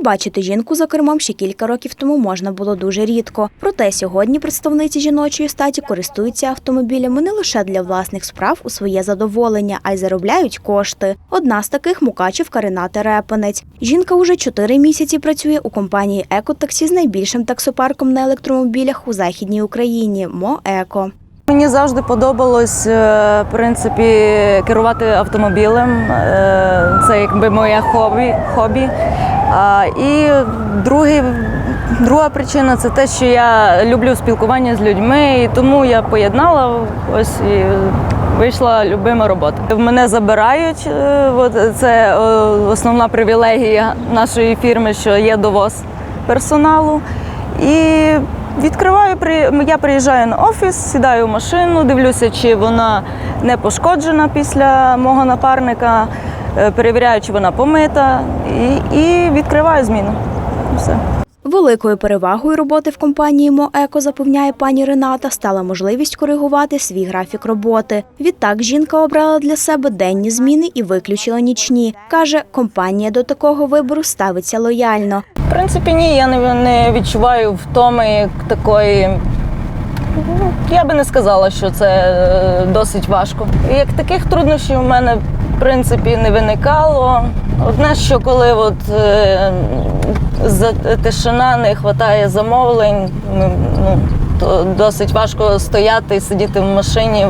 Побачити жінку за кермом ще кілька років тому можна було дуже рідко. Проте сьогодні представниці жіночої статі користуються автомобілями не лише для власних справ у своє задоволення, а й заробляють кошти. Одна з таких мукачівка Рената Репанець. Жінка уже чотири місяці працює у компанії «Екотаксі» з найбільшим таксопарком на електромобілях у західній Україні МОЕКО. Мені завжди подобалось е, в принципі керувати автомобілем. Е, Це якби моє хобі. хобі. І другий, друга причина це те, що я люблю спілкування з людьми, і тому я поєднала ось і вийшла любима робота. Мене забирають. е, це е, основна привілегія нашої фірми, що є довоз персоналу. І відкриваю, я приїжджаю на офіс, сідаю в машину, дивлюся, чи вона не пошкоджена після мого напарника, перевіряю, чи вона помита, і, і відкриваю зміну. Все. Великою перевагою роботи в компанії МОЕКО, запевняє пані Рената, стала можливість коригувати свій графік роботи. Відтак жінка обрала для себе денні зміни і виключила нічні. Каже, компанія до такого вибору ставиться лояльно. В принципі, ні, я не, відчуваю втоми як такої. ну, Я би не сказала, що це е, досить важко. І Як таких труднощів у мене принципі не виникало. Одне, що коли от, е, тишина не вистачає замовлень, ну, ну, то досить важко стояти і сидіти в машині.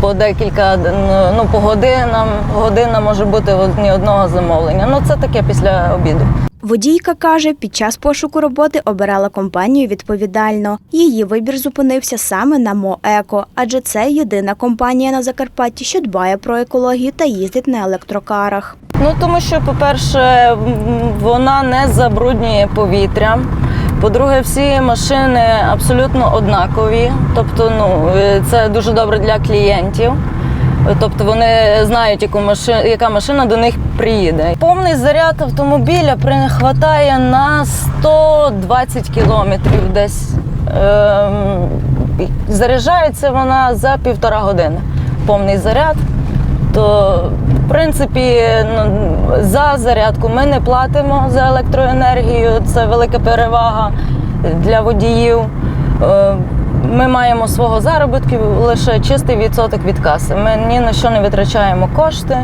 По декілька ну, по годинам, година може бути ні одного замовлення. Ну це таке після обіду. Водійка каже, під час пошуку роботи обирала компанію відповідально. Її вибір зупинився саме на МОЕКО, адже це єдина компанія на Закарпатті, що дбає про екологію та їздить на електрокарах. Ну тому що, по-перше, вона не забруднює повітря. По-друге, всі машини абсолютно однакові. Тобто, ну е, це дуже добре для клієнтів. Тобто вони знають, яку машина, яка машина до них приїде. Повний заряд автомобіля хватає на 120 кілометрів десь. Ем, заряджається вона за півтора години. Повний заряд то в принципі ну, за зарядку ми не платимо за електроенергію. Це велика перевага для водіїв. Е, Ми маємо свого заробітку лише чистий відсоток від каси. Ми ні на що не витрачаємо кошти,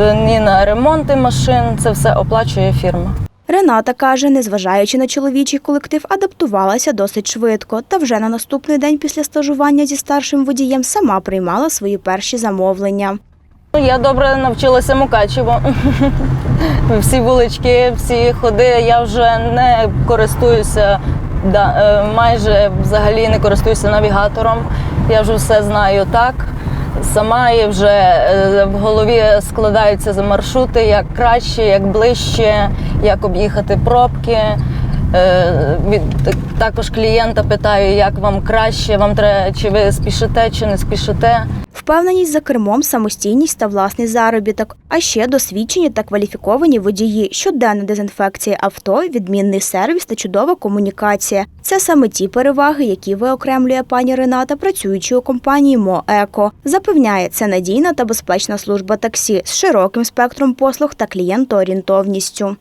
е, ні на ремонти машин. Це все оплачує фірма. Рената каже, незважаючи на чоловічий колектив, адаптувалася досить швидко. Та вже на наступний день після стажування зі старшим водієм сама приймала свої перші замовлення. Я добре навчилася Мукачево. Всі вулички, всі ходи. Я вже не користуюся да, е, майже взагалі не користуюся навігатором. Я вже все знаю так. Сама і вже е, в голові складаються за маршрути, як краще, як ближче, як об'їхати пробки. Е, від також клієнта питаю, як вам краще, вам треба, чи ви спішите, чи не спішите. Впевненість за кермом, самостійність та власний заробіток, а ще досвідчені та кваліфіковані водії, щоденна дезінфекція авто, відмінний сервіс та чудова комунікація. Це саме ті переваги, які виокремлює пані Рената, працюючи у компанії МОЕКО. Запевняє, це надійна та безпечна служба таксі з широким спектром послуг та клієнтоорієнтовністю.